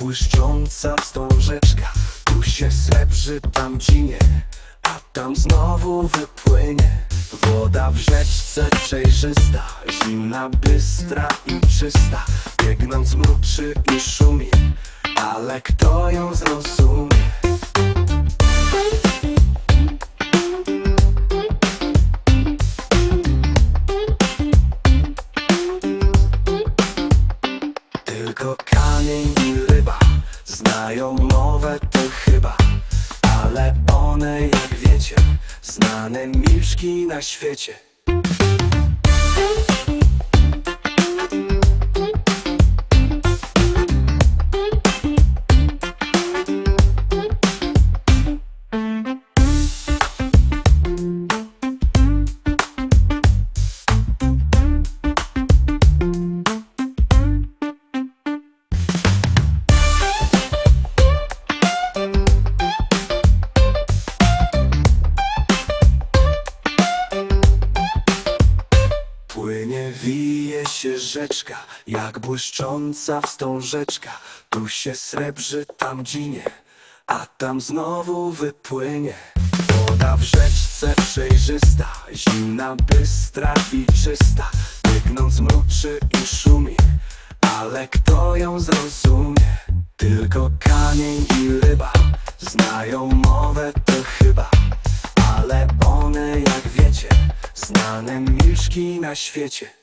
błyszcząca wstążeczka. Tu się srebrzy, tam ginie A tam znowu wypłynie. Woda w rzeczce przejrzysta Zimna, bystra i czysta. Biegnąc mruczy i szumi Ale kto ją zrozumie? Tylko kamień i ryba Znają mowę to chyba. Ale one jak wiecie Znane milczki na świecie się rzeczka, jak błyszcząca wstążeczka. Tu się srebrzy, tam ginie, a tam znowu wypłynie. Woda w rzeczce przejrzysta, zimna, bystra i czysta. Biegnąc mruczy i szumi, ale kto ją zrozumie? Tylko kamień i ryba znają mowę to chyba. Ale one, jak wiecie, znane milczki na świecie.